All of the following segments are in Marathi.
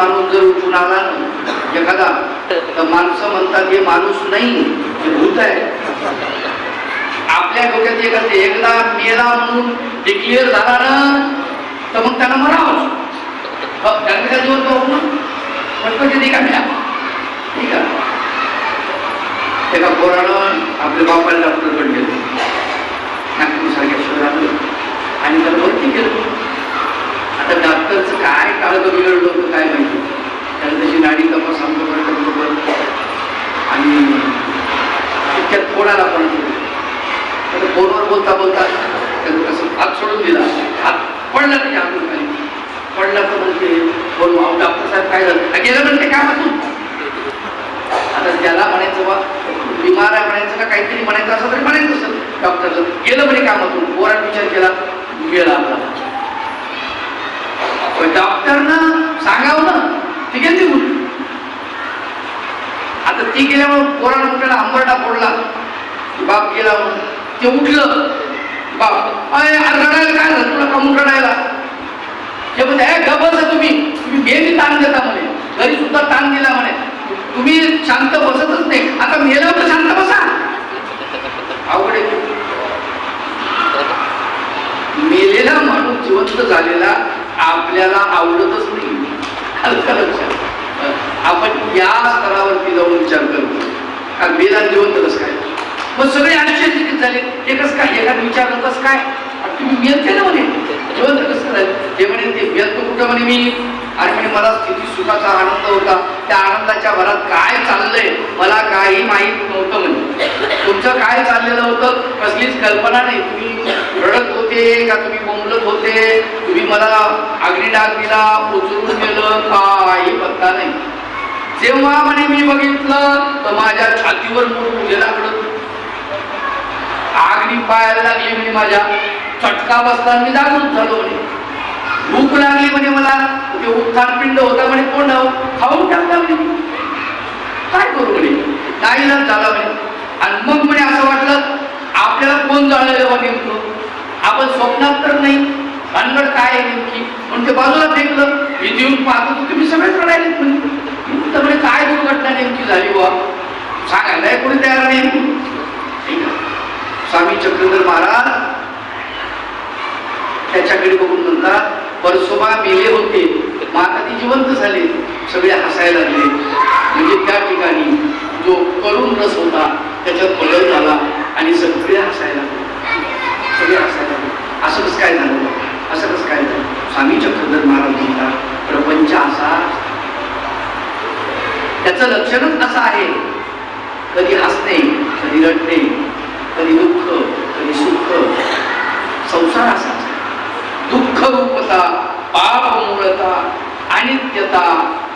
माणूस जर उठून आला ना एखादा तर माणसं म्हणतात हे माणूस नाही हे भूत आहे. आपल्या डोक्यात एक असते एकदा मेला म्हणून डिक्लेअर झाला ना तर मग त्याला मरावं. हो, त्याला काय जीवन पाहू ना. पटपट नाही ठीक आहे एका पोरानं आपल्या बापाला डॉक्टरकडे गेलो नागपूरसारख्या शहरात आणि त्याला भरती केलं. आता डॉक्टरचं काय? काळं बिघडलं होतं काय माहिती. त्याला तशी नाडी तपास आमचं बरं बरोबर आणि त्यात कोणाला पण फोनवर बोलता बोलता त्यानं कसं हात सोडून दिला. हात पडला त्याच्या हातून काही पडला तर म्हणते फोन डॉक्टर साहेब काय झालं? गेलं म्हणते कामातून? आता त्याला म्हणायचं बा बिमार आहे म्हणायचं का? काहीतरी म्हणायचं असं तरी म्हणायचं असेल डॉक्टरचं गेलं म्हणे कामातून. पोरात विचार केला गेला आपला डॉक्टरनं सांगावं ना. ठीक आहे निघून. आता ती गेल्यामुळे पोरानं उठला आंबरडा फोडला. बाप गेला म्हणून. ते उठलं. बाप. अरे रडायला काय झालं? तुला कमून रडायला? ते म्हणते "ए, गप्प तुम्ही. तुम्ही गेली ताण देता म्हणे. घरी सुद्धा ताण दिला म्हणे. तुम्ही शांत बसतच नाही. आता मेल्यावर तर शांत बसा अवघड आहे. मेलेला माणूस जिवंत झालेला आपल्याला आवडतच नाही आलं का लक्षात आपण या स्तरावरती जाऊन विचार करतो कारण मेला जिवंत कसं काय मग सगळे आश्चर्यचकित झाले हे कसं काय एखादं विचारलं कसं काय अरे तुम्ही मेलते ना म्हणे जिवंत कसं झालं ते म्हणे ते मेलतो कुठं म्हणे मी आणि म्हणे मला स्थिती सुखाचा आनंद होता त्या आनंदाच्या भरात काय चाललंय मला काही माहीत नव्हतं म्हणे तुमचं काय चाललेलं होतं कसलीच कल्पना नाही तुम्ही रडत होते का तुम्ही बोंबलत होते तुम्ही मला अग्निडाग दिला उचलून गेलं काही पत्ता नाही जेव्हा म्हणे मी बघितलं तर माझ्या छातीवर मूठ पडत पायाला लागली म्हणे माझ्या. चटका बसला मी जागृत झालो म्हणे. भूक लागली म्हणे मला. ते उत्थान पिंड होता म्हणे कोण खाऊन टाकला म्हणे. काय करू म्हणे? नाही ना झाला म्हणे. आणि मग म्हणे असं वाटलं आपल्याला कोण जाणलं बा नेमकं? आपण स्वप्नात तर नाही. भानगड काय आहे नेमकी? म्हणून ते बाजूला फेकलं. मी देऊन पाहतो तुम्ही सगळेच रडायलेत म्हणजे तर म्हणजे काय दुर्घटना नेमकी झाली बा सांगायला कोणी तयार नाही? स्वामी चक्रधर महाराज त्याच्याकडे बघून म्हणतात परसोबा मेले होते माता ती जिवंत झाले सगळे हसायला लागले. म्हणजे त्या ठिकाणी जो करुण रस होता त्याच्यात बदल झाला आणि सगळे हसायला लागले. सगळे हसायला लागले. असं कसं काय झालं? असं कसं काय झालं? स्वामी चक्रधर महाराज म्हणतात प्रपंच असा त्याचं लक्षणच असं आहे. कधी हसणे कधी रडणे कधी दुःख कधी सुख. संसार असाच दुःख रूपता पाप मूळता अनित्यता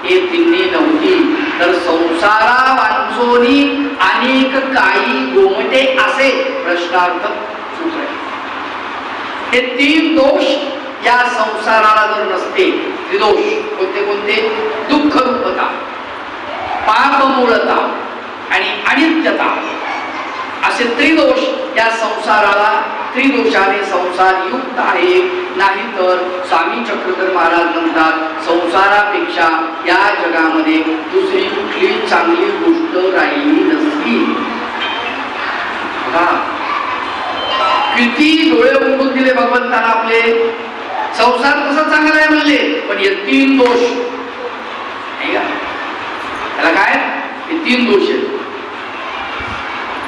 हे तिन्ही नव्हती. तर संसारा वांचोनी अनेक काही गोमटे असे प्रश्नार्थ सूत्र हे तीन दोष या संसाराला जर नसते त्रिदोष कोणते कोणते? दुःख रूपता. पाप मूळता आणि अनित्यता असे त्रिदोष या संसाराला त्रिदोषाने संसार युक्त आहे नाही तर स्वामी चक्रधर महाराज म्हणतात संसारापेक्षा या जगामध्ये दुसरी कुठली चांगली गोष्ट राहिली नसती. किती डोळे उघडून दिले भगवंताला आपले. संसार कसा चांगला आहे म्हणले पण हे तीन दोष. त्याला काय? हे तीन दोष आहेत.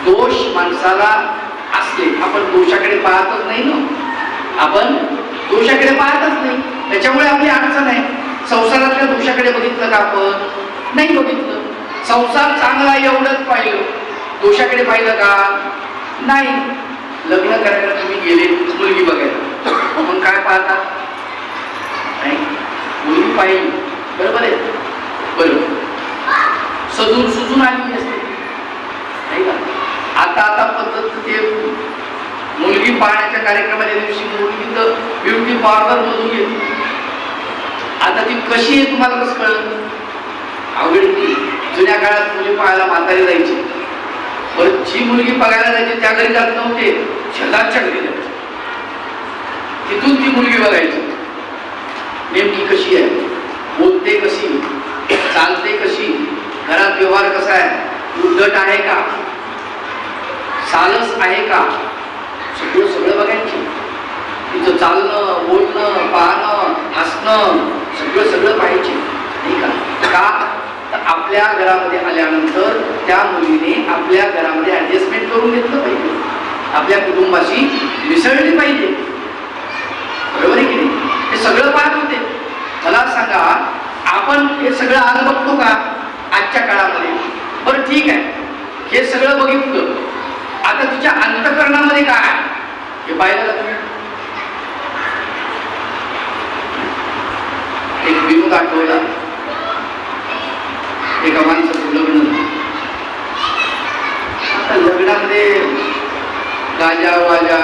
दोष माणसाला असले. आपण दोषाकडे पाहतच नाही ना. आपण दोषाकडे पाहतच नाही. त्याच्यामुळे आपली अडचण आहे. संसारातल्या दोषाकडे बघितलं का आपण? नाही बघितलं. संसार चांगला एवढंच पाहिलं. दोषाकडे पाहिलं का? नाही. लग्न करायला तुम्ही गेले मुलगी बघायला. मग काय पाहता? नाही. मुलगी पाहिली. बरोबर आहे? बरोबर. सजून सुजून आलेली असते. नाही का? आता आता पद्धत ते मुलगी पाहण्याच्या कार्यक्रमाच्या दिवशी मुलगी तर ब्युटी पार्लर मधून येते. आता ती कशी आहे तुम्हाला कसं कळलं? आवड ती. जुन्या काळात मुली पाहायला म्हातारी जायची. पण जी मुलगी बघायला जायची त्या घरी जात नव्हते. शेजारच्या घरी जायचे. तिथून ती मुलगी बघायची. नेमकी कशी आहे? बोलते कशी? चालते कशी? घरात व्यवहार कसा आहे? उद्धट आहे का? सालस आहे का? सगळं सगळं बघायचं. तिचं चालणं बोलणं पाहणं हसणं सगळं सगळं पाहिजे का? तर आपल्या घरामध्ये आल्यानंतर त्या मुलीने आपल्या घरामध्ये ॲडजस्टमेंट करून घेतलं पाहिजे. आपल्या कुटुंबाशी मिसळली पाहिजे. पाहिलं एक विनोद आठवला. एका माणसाचं लग्न. आता लग्नामध्ये गाजा वाजा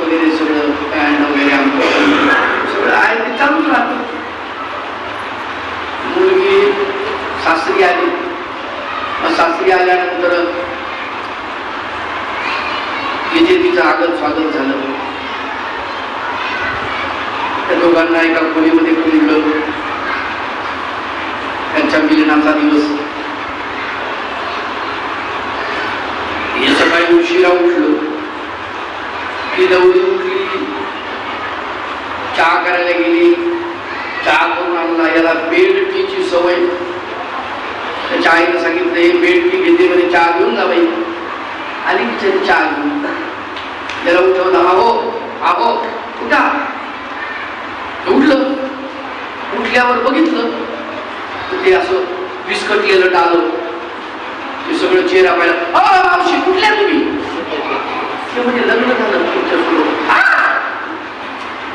वगैरे सगळं पॅन्ट वगैरे आमचं सगळं आहे ते चालूच राहतं. मुलगी सासरी आली. मग सासरी आल्यानंतर बीजेपीचं आगत स्वागत झालं. त्या दोघांना एका खोलीमध्ये खोलीलं त्यांच्या मिलनाचा दिवस. हे सकाळी उशिरा उठलो. ती दौडी उठली. चहा करायला गेली. चहा करून आणला. याला बेड टीची सवय. त्याच्या आईनं सांगितलं हे बेड टी घेते म्हणजे चहा घेऊन जा बाई. आली चहा घेऊन. त्याला उठवलं आहो आहो उठा उठलं उठल्यावर बघितलं तर ते असं विस्कटलेलं डालं ते सगळं चेहरा पाहिला अ मावशी कुठल्या तुम्ही ते म्हणजे लग्न झालं तुमच्यासोबत आ!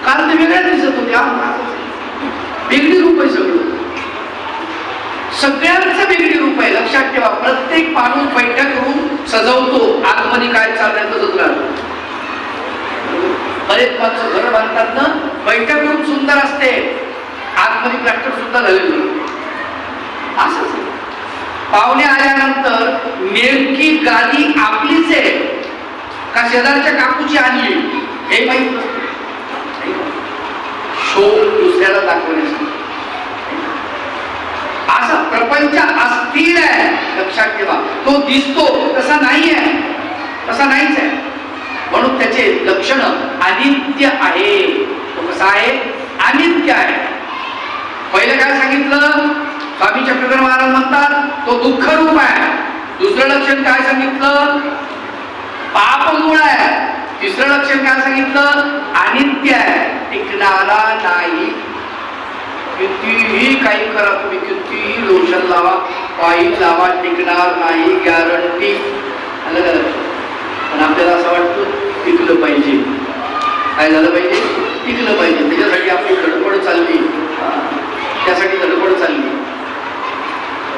काल ते वेगळ्या दिसत होते वेगळी रूप आहे सगळं सगळ्यांचं वेगळी रूप आहे लक्षात ठेवा प्रत्येक माणूस बैठक रूम सजवतो आतमध्ये काय चाललंय तसंच राहतं बरेच माणसं घर बांधतात ना बैठक रूम सुंदर असते. आतमध्ये प्लॅस्टर सुद्धा झालेलं असंच पाहुणे आल्यानंतर नेमकी गादी आपलीच आहे. का शेजारच्या काकूची आणली हे माहीत शो दुसऱ्याला दाखवण्यासाठी. असा प्रपंच अस्थिर आहे. लक्षात ठेवा. तो दिसतो तसा नाही आहे तसा नाहीच आहे. म्हणून त्याचे लक्षणं अनित्य आहे. तो कसा आहे अनित्य आहे. पहिलं काय सांगितलं? स्वामी चक्रधर महाराज म्हणतात तो दुःख रूप आहे. दुसरं लक्षण काय सांगितलं? पाप मूळ आहे. तिसरं लक्षण काय सांगितलं? अनित्य आहे. टिकणारा नाही. कितीही काही करा तुम्ही कितीही लोशन लावा पायी लावा टिकणार नाही गॅरंटी आलं का पण आपल्याला असं वाटतं टिकलं काय झालं पाहिजे? टिकलं पाहिजे. त्याच्यासाठी आपली धडपड चालली. त्यासाठी धडपड चालली.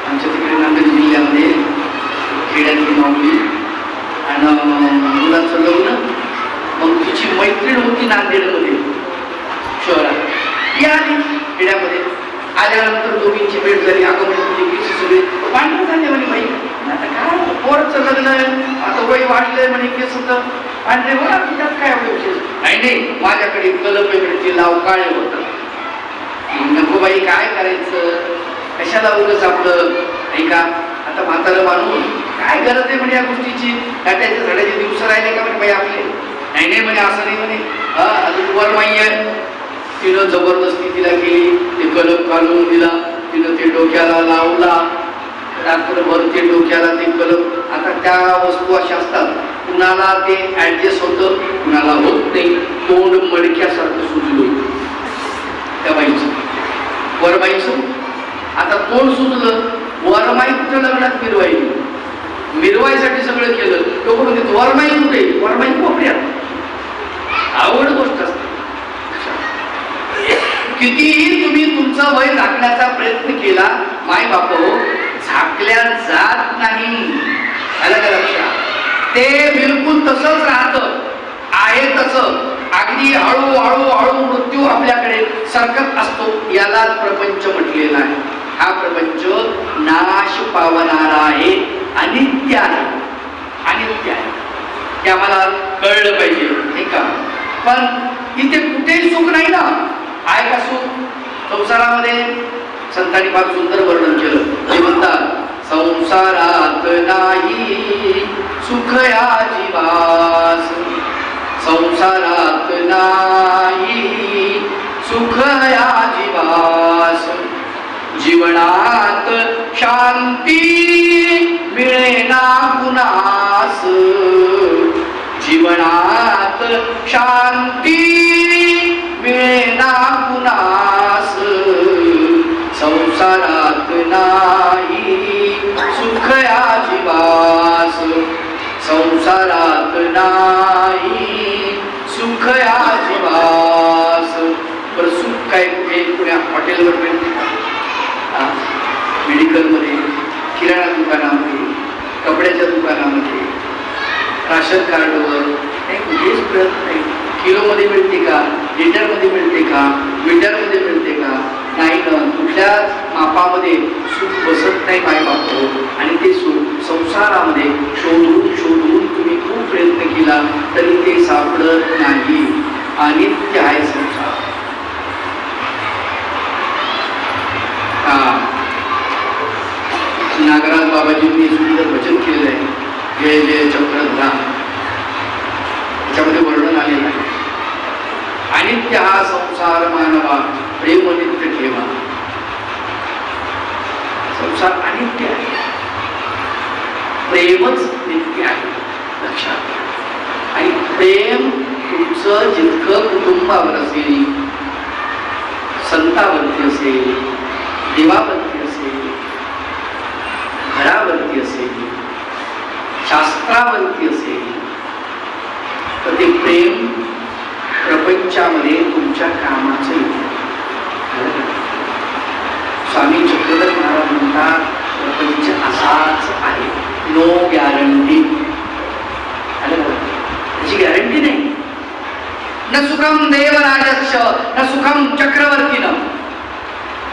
आमच्या तिकडे नांदेड जिल्ह्यामध्ये खेड्यातली माऊली आणि मुलाचं लग्न. मग तिची मैत्रीण होती नांदेडमध्ये शहरात. ती आली खेड्यामध्ये. आल्यानंतर दोघींची भेट झाली. आगमन म्हणजे तुझी केस सगळे पांढरे झाले म्हणे माहिती आता काय पोरचं लग्न आहे आता वय वाढलंय म्हणे केस होतं पांढरे बघा त्यात काय एवढं विशेष नाही नाही माझ्याकडे कलम इकडची लाव काळे होतं. नको बाई काय करायचं? कशाला उगच आपलं ऐका आता म्हातारं बांधून काय गरज आहे म्हणे या गोष्टीची? काट्याच्या झाडाचे दिवस राहिले का म्हणे बाई आपले? नाही नाही म्हणे असं नाही म्हणे. हा अजून वर माई आहे तिनं जबरदस्ती तिला केली ते कलम काढून दिला तिनं ते डोक्याला लावला. रात्रभर ते डोक्याला ते कलम. आता त्या वस्तू अशा असतात कुणाला ते ऍडजस्ट होतं कुणाला होत नाही. तोंड मडक्यासारखं सुजलं त्या बाईचं. वरबाईचं आता तोंड सुचलं वरमाई कुठं लग्नात मिरवाई मिरवाईसाठी सगळं केलं. तो पण म्हणते वरमाई कुठे? वरमाई कोपऱ्यात. आवड गोष्ट असते. कितीही तुम्ही तुमचं वय राखण्याचा प्रयत्न केला माय बाप हो, झाकल्या जात नाही. आलं का लक्षात? ते बिलकुल तसंच राहतं. आहे तसं. अगदी हळूहळू हळू हळू मृत्यू आपल्याकडे सरकत असतो. यालाच प्रपंच म्हटलेला आहे. हा प्रपंच नाश पावणारा आहे. अनित्य आहे. अनित्य आहे. हे आम्हाला कळलं पाहिजे. नाही का? पण इथे कुठेही सुख नाही ना. आहे का सुख? संसारामध्ये संतांनी फार सुंदर वर्णन केलं. ते म्हणतात संसारात नाही सुख या जीवास. संसारात नाही सुख या जीवास. जीवनात शांती मिळेना कुणास. जीवनात शांती नाही. सुख आजीवास संसारात नाही. सुख आजीवास बरं सुख काय कुठे? पुण्या हॉटेलवर मिळते का मेडिकलमध्ये किराणा दुकानामध्ये कपड्याच्या दुकानामध्ये राशन कार्डवर. नाही कुठेच मिळत नाही. किलोमध्ये मिळते का? लिटरमध्ये मिळते का? मीटरमध्ये मिळते का? नाही ना कुठल्याच मापामध्ये सुख बसत नाही माय आणि ते सुख संसारामध्ये शोधून शोधून तुम्ही खूप प्रयत्न केला तरी ते सापडत नाही. आणि ते आहे संसार. नागराज बाबाजींनी सुंदर वचन केलेलं आहे जय जय चक्रधरा. त्याच्यामध्ये वर्णन आलेलं आहे. आणि हा संसार मानवा. प्रेम नित्य ठेवा संसार अनित्य आहे. प्रेमच नित्य आहे. लक्षात घ्या. आणि प्रेम तुमचं जितकं कुटुंबावर असेल संतावरती असेल देवावरती असेल घरावरती असेल शास्त्रावरती असेल तर ते प्रेम प्रपंचामध्ये तुमच्या कामाचं येतं. स्वामी चक्रधर महाराज म्हणतात प्रपंच असाच आहे. नो गॅरंटी त्याची गॅरंटी नाही. न सुखम देवराजक्ष न सुखम चक्रवर्तीनं.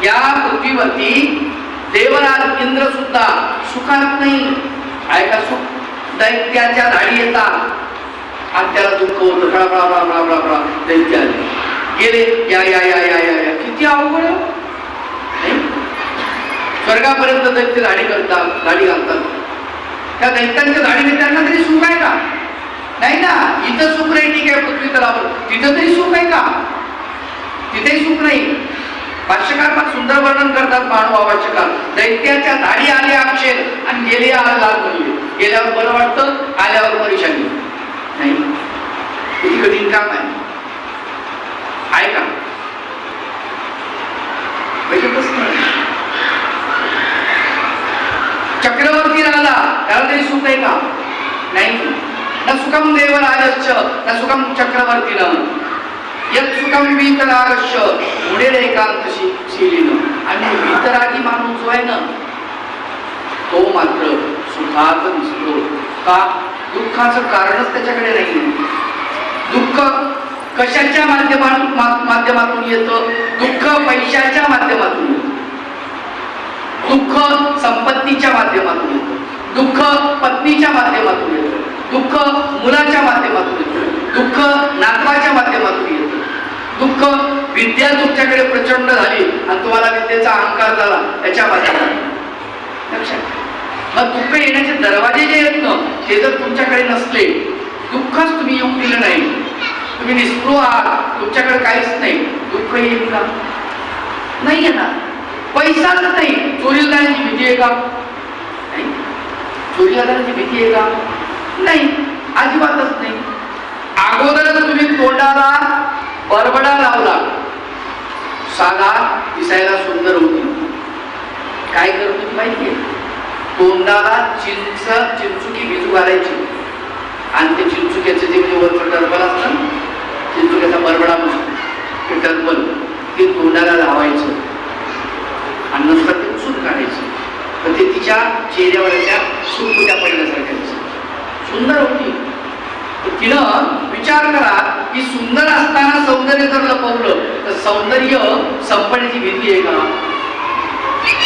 या पृथ्वीवरती देवराज इंद्र सुद्धा सुखात नाही. आहे का सुख दैत्याच्या धाडी येतात. आणि त्याला दुःख होतं. राम राम राम राम राम फळा गेले. या या या या या या. किती अवघड स्वर्गापर्यंत दैत्य दाढी करतात दाढी घालतात. त्या दैत्यांच्या दाढीने त्यांना तरी सुख आहे का? नाही ना. इथं सुख नाही ठीक आहे पृथ्वी तलावर तिथं तरी सुख आहे का? तिथेही सुख नाही. भाष्यकार फार सुंदर वर्णन करतात माणू भाष्यकार. दैत्याच्या दाढी आले आक्षेप आणि गेले आला लाल बनले गेल्यावर बरं वाटतं आल्यावर परेशानी नाही. कठीण काम आहे का बैठकच नाही. चक्रवर्ती राहिला त्याला तरी सुख आहे का? नाही. न सुखम देवराजश्च न सुखम चक्रवर्तीनं. यत सुखम वीतरागश्च पुढे एकांत शीलीनं. आणि वीतरागी माणूस जो आहे ना तो मात्र सुखात दिसतो. का? दुःखाचं कारणच त्याच्याकडे नाही दुःख कशाच्या माध्यमातून माध्यमातून येतं? दुःख पैशाच्या माध्यमातून येतं. दुःख संपत्तीच्या माध्यमातून येतं. दुःख पत्नीच्या माध्यमातून येतं. दुःख मुलाच्या माध्यमातून येतं. दुःख नातवाच्या माध्यमातून येतं. दुःख विद्या तुमच्याकडे प्रचंड झाली आणि तुम्हाला विद्येचा अहंकार झाला त्याच्या माध्यमातून. लक्षात मग दुःख येण्याचे दरवाजे जे आहेत ना ते जर तुमच्याकडे नसले दुःखच तुम्ही येऊन दिलं नाही. तुम्ही निस्पृह आहात तुमच्याकडे काहीच नाही. दुःख येईल का? नाही येणार. पैसाच नाही. चोरीला नाही भीती आहे का? चोरीला भीती आहे का? नाही अजिबातच नाही. अगोदरच तुम्ही तोंडाला बरबडा लावला. साधा दिसायला सुंदर होती. काय करतो माहितीये? तोंडाला चिंच चिंचुकी भिजू घालायची. आणि ते चिंचुक्याचं जे म्हणजे वरचं टर्बल असतं चिंचुक्याचा बरबडा बसतो. ते टर्बल ते तोंडाला लावायचं. आणि नंतर तर ते तिच्या चेहऱ्यावरच्या सुटकुट्या पडण्यासारख्या दिसत सुंदर होती. तर तिनं विचार करा की सुंदर असताना सौंदर्य जर लपवलं तर सौंदर्य संपण्याची भीती आहे का?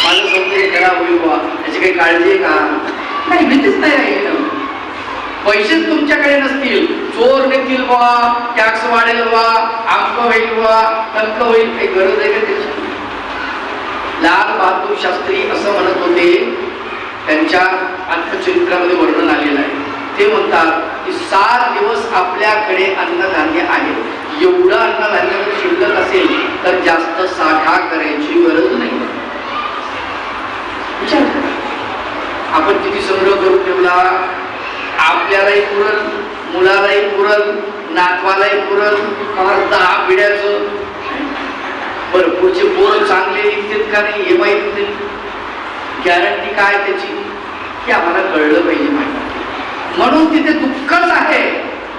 माझं सौंदर्य खराब होईल बा याची काही काळजी आहे का? नाही भीतीच नाही आहे ना. पैसेच तुमच्याकडे नसतील. चोर नेतील बा टॅक्स वाढेल बा आमक होईल बा तंक होईल काही गरज आहे का त्याची? लाल बहादूर शास्त्री असं म्हणत होते. त्यांच्या आत्मचरित्रामध्ये वर्णन आलेलं आहे. ते म्हणतात की सात दिवस आपल्याकडे अन्नधान्य आहे. एवढं अन्नधान्य जर शिल्लक असेल तर जास्त साठा करायची गरज नाही. विचार आपण किती संग्रह करून ठेवला? आपल्यालाही पुरण मुलालाही पुरण नातवालाही पुरण फार दहा पिढ्याचं बरं पुढचे पोरं चांगले निघतील का नाही हे माहीत नाही. गॅरंटी काय त्याची? हे आम्हाला कळलं पाहिजे माहिती म्हणून तिथे दुःखच आहे.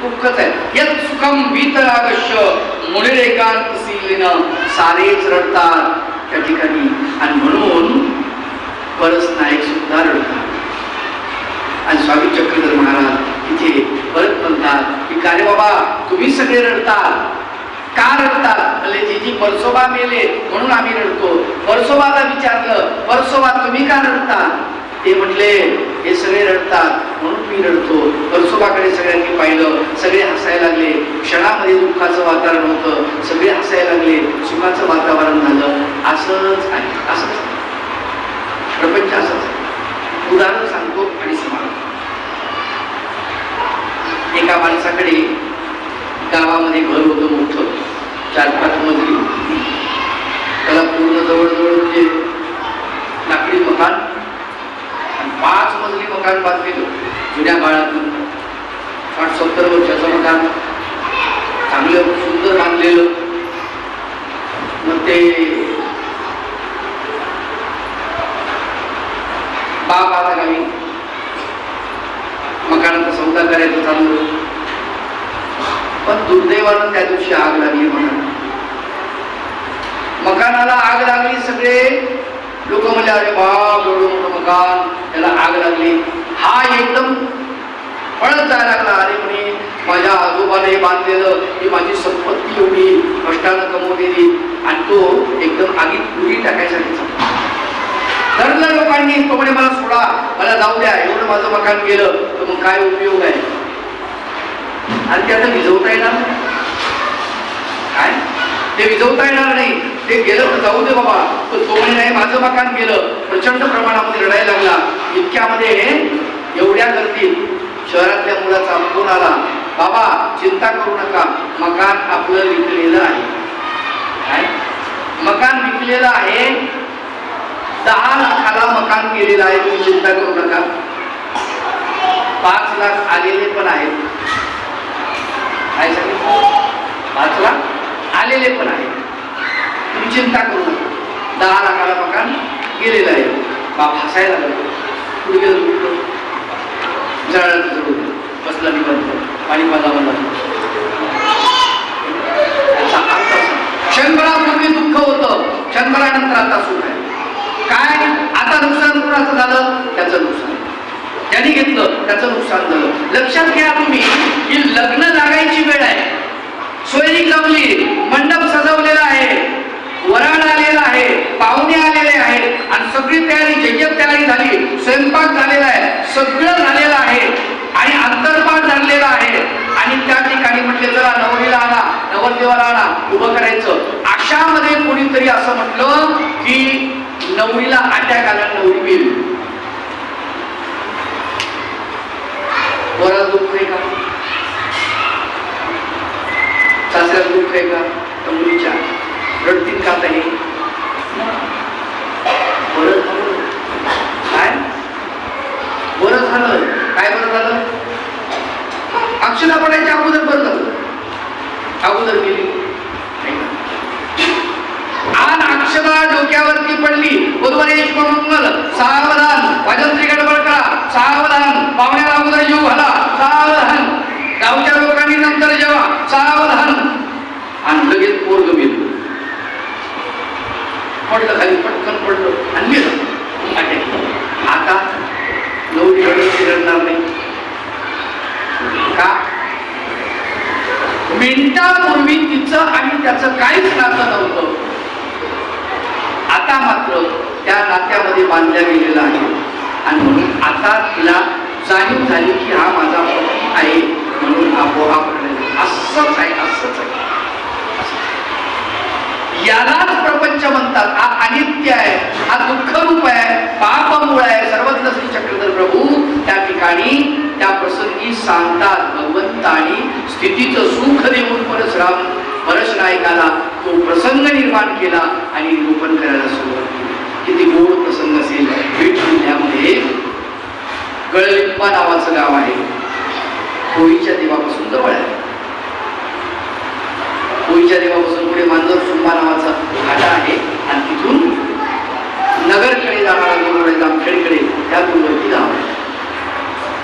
दुःखच आहे. यात सुखम वीतरागश्य मुनिरेकांत सीलेनं सारेच रडतात त्या ठिकाणी. आणि म्हणून परस नायक सुद्धा रडतात. आणि स्वामी चक्रधर महाराज तिथे परत म्हणतात की का रे बाबा तुम्ही सगळे रडतात? का रडतात. म्हणजे जीजी जी परसोबा मेले म्हणून आम्ही रडतो. परसोबाला विचारलं परसोबा तुम्ही का रडता ते म्हटले हे सगळे रडतात म्हणून मी रडतो. परसोबाकडे सगळ्यांनी पाहिलं सगळे हसायला लागले. क्षणामध्ये दुःखाचं वातावरण होतं. सगळे हसायला लागले. सुखाचं वातावरण झालं. असंच आहे. असंच प्रपंच असंच उदाहरण सांगतो आणि समाज एका माणसाकडे गावामध्ये घर होतं मोठं. चार पाच मजली त्याला पूर्ण जवळजवळ म्हणजे लाकडी मकान आणि पाच मजली मकान बांधलेलं जुन्या काळातून साठ सत्तर वर्षाचं मकान. चांगलं सुंदर बांधलेलं. मग ते बाप आला गावी. मकानाचा सौदा करायचं चालू. पण दुर्दैवानं त्या दिवशी आग लागली म्हणून. मकानाला आग लागली सगळे लोक म्हणजे अरे बाप एवढं मोठं मकान त्याला आग लागली. हा एकदम पळत जायला लागला. अरे म्हणे माझ्या आजोबाने बांधलेलं ही माझी संपत्ती एवढी कष्टानं कमवलेली आणि तो एकदम आगीत पुरी टाकायसाठी चालला. ठरलं लोकांनी. तो म्हणे मला सोडा मला जाऊ द्या एवढं माझं मकान गेलं तर मग काय उपयोग आहे? आणि ते आता विजवता येणार नाही. काय? ते विजवता येणार नाही. ते गेलं तर जाऊ दे बाबा. पण तो म्हणे नाही माझं मकान गेलं. प्रचंड प्रमाणामध्ये रडायला लागला. इतक्यामध्ये एवढ्या गर्दीत शहरातल्या मुलाचा फोन आला. बाबा चिंता करू नका. मकान आपलं विकलेलं आहे. काय? मकान विकलेलं आहे. दहा लाखाला मकान केलेलं आहे. तुम्ही चिंता करू नका. पाच लाख आलेले पण आहेत. काय सांगितलं पाच आलेले पण आहे. तुम्ही चिंता करू नका. दहा लाखाला मकान गेलेलं आहे. बाप हसायला लागला. पुढे गेलं उठलं जळालं जळून. बसला निबंध. पाणी पाला त्याचा अर्थ असा. क्षणभरापूर्वी दुःख होतं. क्षणभरानंतर आता सुख आहे. काय? आता नुकसान कुणाचं झालं? त्याचं नुकसान. त्यांनी घेतलं. त्याचं नुकसान झालं. लक्षात घ्या तुम्ही की लग्न लागायची वेळ आहे. सोयरी जमली मंडप सजवलेला आहे वराड आलेला आहे पाहुणे आलेले आहेत आणि सगळी तयारी जय्यत तयारी झाली स्वयंपाक झालेला आहे सगळं झालेलं आहे आणि अंतर्पाठ झालेला आहे. आणि त्या ठिकाणी म्हटले चला नवरीला आणा नवरदेवाला आणा उभं करायचं. अशामध्ये कोणीतरी असं म्हटलं की नवरीला अटॅक आला नवरी गेली वरा दुःख आहे का? सासऱ्यात दुःख आहे का? तर मुलीच्या रडतील का ताई बरं झालं काय बरं झालं काय बरं झालं अक्षरा पडायच्या अगोदर बरं झालं अगोदर गेली नाही का? आन अक्षरा डोक्यावरती पडली बुधवारेश मंगल सावधान भजंत्री गडबड करा सावधान पाहुण्याला अगोदर जीव घाला सावधान गावच्या लोकांनी नंतर जेवा सावधान आणि लगेच पोरग गेलं पडलं खाली पटकन पडलं आणि गेलं अटॅक. आता नवरी रडत रडणार नाही का मिनिटापूर्वी तिचं आणि त्याचं काहीच नातं नव्हतं. आता मात्र त्या नात्यामध्ये बांधल्या गेलेला आहे. आणि म्हणून आता तिला जाणीव झाली की हा माझा पती आहे म्हणून आपोआप असंच आहे असंच आहे. यालाच प्रपंच म्हणतात. हा अनित्य आहे. हा दुःख रूप आहे पापमूळ आहे. सर्वज्ञ श्री चक्रधर प्रभू त्या ठिकाणी त्या प्रसंगी सांगतात भगवंतानी स्थितीचं सुख देऊन परशुराम परश नायकाला तो प्रसंग निर्माण केला आणि निरूपण करायला सुरुवात केली. किती गोड प्रसंग असेल. बीड जिल्ह्यामध्ये गळलिप्पा नावाचं गाव आहे. होळीच्या देवापासून जवळ आहे. होळीच्या देवापासून पुढे मांजर सुंबा नावाचा घाटा आहे आणि तिथून नगरकडे जाणारा जो जामखेडकडे त्या गुरुवरती गाव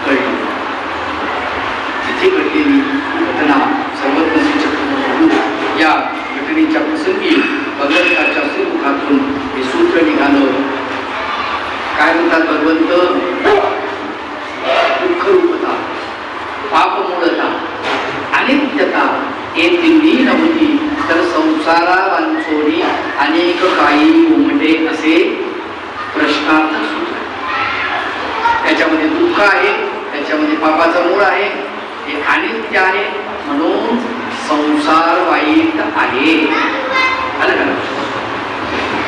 कळलं. तिथे घडलेली घटना सर्वज्ञ या घटनेच्या प्रसंगी भगवंताच्या सुमुखातून हे सूत्र निघालं. काय म्हणतात भगवंत? दुःख रूपता पाप मूळता अनित्यता. हे तिन्ही नव्हती तर संसारा वांचोरी अनेक काही उमटे असे प्रश्न याच्यामध्ये त्याच्यामध्ये दुःख आहे त्याच्यामध्ये पापाचं मूळ आहे हे अनित्य आहे म्हणून संसार वाईट आहे.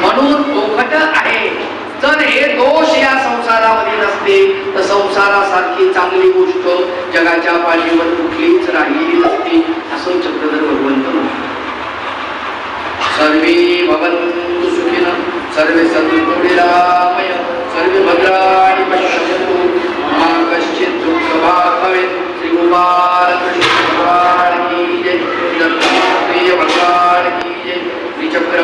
म्हणून पोखट आहे. जर हे दोष या संसारामध्ये नसते तर संसारासारखी चांगली गोष्ट जगाच्या पाठीवर कुठलीच राहिली नसते असं चक्रधर भगवंत सर्वे भगवंत सर्वे सन्तु निरामय सर्वे भद्राणि पश्यन्तु मा कश्चित् दुःखभाग् भवेत्। श्रीगोपालकृष्णभगवान् की जय। दत्तप्रियभगवान् जय। त्रिचक्र